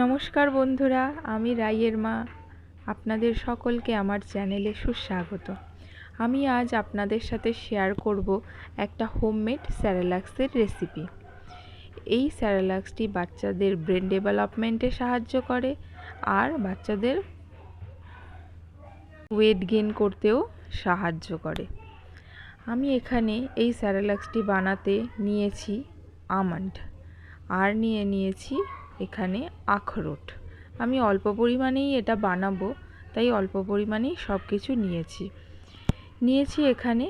নমস্কার বন্ধুরা, আমি রাইয়ের মা। আপনাদের সকলকে আমার চ্যানেলে সুস্বাগত। আমি আজ আপনাদের সাথে শেয়ার করব একটা হোমমেড স্যারালাক্সের রেসিপি এই স্যারালাক্সটি বাচ্চাদের ব্রেন ডেভেলপমেন্টে সাহায্য করে আর বাচ্চাদের ওয়েট গেন করতেও সাহায্য করে। আমি এখানে এই স্যারালাক্সটি বানাতে নিয়েছি আমন্ড। আর নিয়ে নিয়েছি এখানে আখরোট। আমি অল্প পরিমাণেই এটা বানাবো, তাই অল্প পরিমাণেই সব কিছু নিয়েছি। নিয়েছি এখানে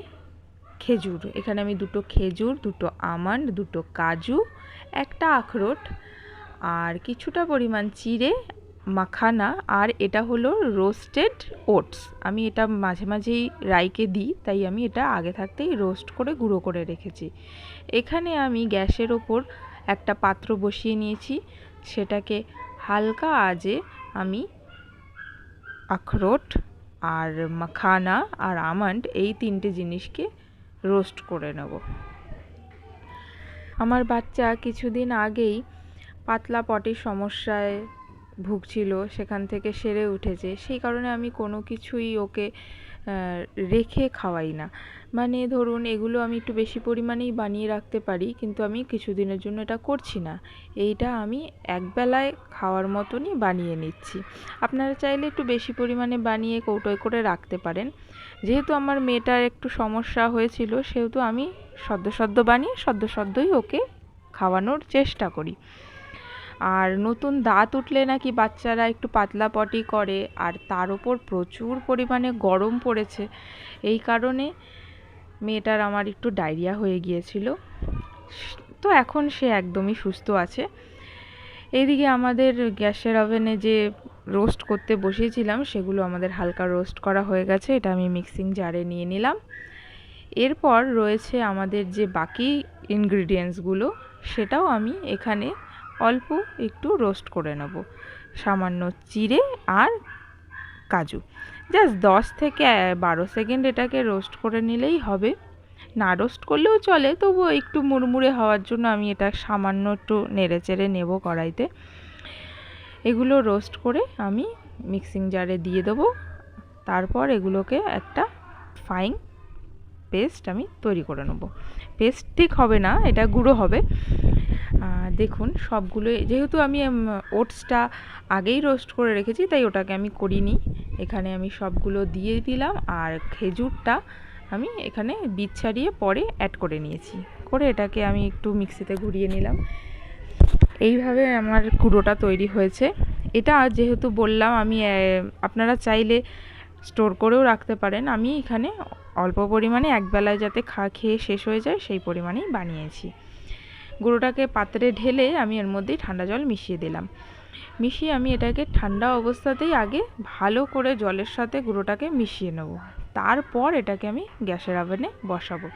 খেজুর। এখানে আমি দুটো খেজুর, দুটো আমন্ড, দুটো কাজু, একটা আখরোট আর কিছুটা পরিমাণ চিড়ে, মাখানা আর এটা হলো রোস্টেড ওটস। আমি এটা মাঝে মাঝেই রাইকে দিই, তাই আমি এটা আগে থাকতেই রোস্ট করে, গুঁড়ো করে রেখেছি। এখানে আমি গ্যাসের ওপর একটা পাত্র বসিয়ে নিয়েছি। সেটাকে হালকা আজে আমি আখরোট আর মাখানা আর আমন্ড এই তিনটে জিনিসকে রোস্ট করে নেব। আমার বাচ্চা কিছুদিন আগেই পাতলা পটির সমস্যায় ভুগছিল, সেখান থেকে সেরে উঠেছে। সেই কারণে আমি কোনো কিছুই ওকে রেখে খাওয়াই না। মানে ধরুন এগুলো আমি একটু বেশি পরিমাণেই বানিয়ে রাখতে পারি, কিন্তু আমি কিছুদিনের জন্য এটা করছি না। এইটা আমি একবেলায় খাওয়ার মতনই বানিয়ে নিচ্ছি। আপনারা চাইলে একটু বেশি পরিমাণে বানিয়ে কৌটোয় করে রাখতে পারেন। যেহেতু আমার মেয়েটার একটু সমস্যা হয়েছিল, সেহেতু আমি সদ্য সদ্য বানিয়ে সদ্য সদ্যই ওকে খাওয়ানোর চেষ্টা করি। আর নতুন দাঁত উঠলে নাকি বাচ্চারা একটু পাতলা পটি করে, আর তার ওপর প্রচুর পরিমাণে গরম পড়েছে। এই কারণে মেয়েটার আমার একটু ডায়রিয়া হয়ে গিয়েছিল। তো এখন সে একদমই সুস্থ আছে। এইদিকে আমাদের গ্যাসের ওভেনে যে রোস্ট করতে বসিয়েছিলাম, সেগুলো আমাদের হালকা রোস্ট করা হয়ে গেছে। এটা আমি মিক্সিং জারে নিয়ে নিলাম। এরপর রয়েছে আমাদের যে বাকি ইনগ্রিডিয়েন্টসগুলো সেটাও আমি এখানে অল্প একটু রোস্ট করে নেব। সামান্য চিড়ে আর কাজু। জাস্ট দশ থেকে বারো সেকেন্ড এটাকে রোস্ট করে নিলেই হবে। না রোস্ট করলেও চলে, তবুও একটু মুড়মুড়ে হওয়ার জন্য আমি এটা সামান্য একটু নেড়ে চেড়ে নেব কড়াইতে। এগুলো রোস্ট করে আমি মিক্সিং জারে দিয়ে দেবো। তারপর এগুলোকে একটা ফাইন পেস্ট আমি তৈরি করে নেব। পেস্ট ঠিক হবে না, এটা গুঁড়ো হবে। দেখুন সবগুলো যেহেতু আমি ওটসটা আগেই রোস্ট করে রেখেছি, তাই ওটাকে আমি করিনি। এখানে আমি সবগুলো দিয়ে দিলাম, আর খেজুরটা আমি এখানে বীজ ছাড়িয়ে পরে অ্যাড করে নিয়েছি। করে এটাকে আমি একটু মিক্সিতে ঘুরিয়ে নিলাম। এইভাবে আমার কুড়োটা তৈরি হয়েছে। এটা যেহেতু বললাম আমি আপনারা চাইলে স্টোর করেও রাখতে পারেন। আমি এখানে অল্প পরিমাণে, একবেলায় যাতে খা, খেয়ে শেষ হয়ে যায়, সেই পরিমাণেই বানিয়েছি। গুঁড়োটাকে পাত্রে ঢেলে আমি এর মধ্যেই ঠান্ডা জল মিশিয়ে দিলাম। মিশিয়ে আমি এটাকে ঠান্ডা অবস্থাতেই আগে ভালো করে জলের সাথে গুঁড়োটাকে মিশিয়ে নেব। তারপর এটাকে আমি গ্যাসের আভেনে বসাবো।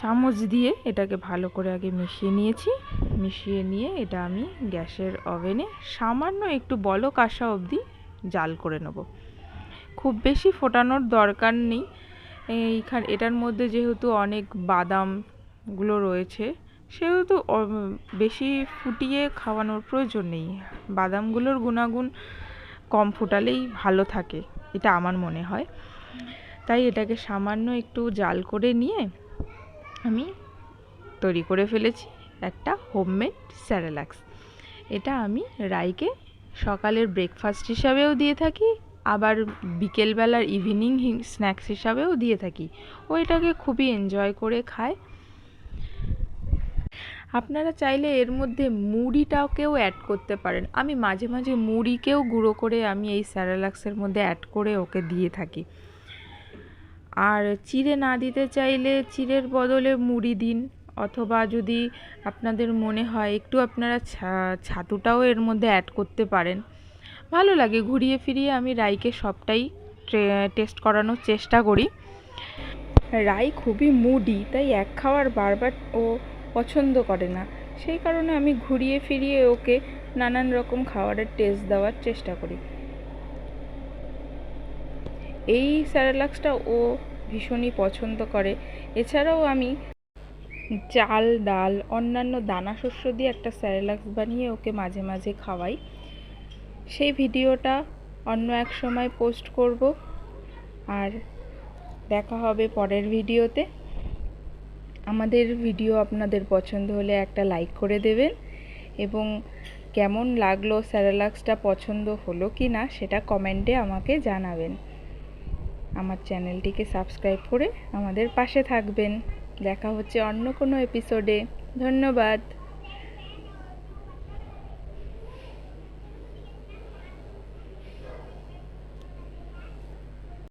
চামচ দিয়ে এটাকে ভালো করে আগে মিশিয়ে নিয়েছি। মিশিয়ে নিয়ে এটা আমি গ্যাসের ওভেনে সামান্য একটু বলক আসা অবধি জাল করে নেব। খুব বেশি ফোটানোর দরকার নেই। এইখান, এটার মধ্যে যেহেতু অনেক বাদামগুলো রয়েছে, সেহেতু বেশি ফুটিয়ে খাওয়ানোর প্রয়োজন নেই। বাদামগুলোর গুণাগুণ কম ফোটালেই ভালো থাকে, এটা আমার মনে হয়। তাই এটাকে সামান্য একটু জাল করে নিয়ে আমি তৈরি করে ফেলেছি একটা হোমমেড স্যারেলাক্স। এটা আমি রাইকে সকালের ব্রেকফাস্ট হিসাবেও দিয়ে থাকি, আবার বিকেলবেলার ইভিনিং স্ন্যাক্স হিসাবেও দিয়ে থাকি। ও এটাকে খুবই এনজয় করে খায়। আপনারা চাইলে এর মধ্যে মুড়িটাকেও অ্যাড করতে পারেন। আমি মাঝে মাঝে মুড়িকেও গুঁড়ো করে আমি এই স্যারালাক্সের মধ্যে অ্যাড করে ওকে দিয়ে থাকি। আর চিড়ে না দিতে চাইলে চিড়ের বদলে মুড়ি দিন, অথবা যদি আপনাদের মনে হয় একটু আপনারা ছাতুটাও এর মধ্যে অ্যাড করতে পারেন। ভালো লাগে, ঘুরিয়ে ফিরিয়ে আমি রাইকে সবটাই টেস্ট করানোর চেষ্টা করি। রাই খুবই মুডি, তাই এক খাওয়ার বারবার ও পছন্দ করে না। সেই কারণে আমি ঘুরিয়ে ফিরিয়ে ওকে নানান রকম খাবারের টেস্ট দেওয়ার চেষ্টা করি। এই স্যারালাক্সটা ও ভীষণই পছন্দ করে। এছাড়াও আমি চাল, ডাল, অন্যান্য দানা শস্য দিয়ে একটা স্যারেলাক্স বানিয়ে ওকে মাঝে মাঝে খাওয়াই। সেই ভিডিওটা অন্য এক সময় পোস্ট করব। আর দেখা হবে পরের ভিডিওতে। আমাদের ভিডিও আপনাদের পছন্দ হলে একটা লাইক করে দেবেন এবং কেমন লাগল স্যারালাক্সটা পছন্দ হলো কি না সেটা কমেন্টে আমাকে জানাবেন। আমার চ্যানেলটিকে সাবস্ক্রাইব করে আমাদের পাশে থাকবেন। দেখা হচ্ছে অন্য কোনো এপিসোডে ধন্যবাদ।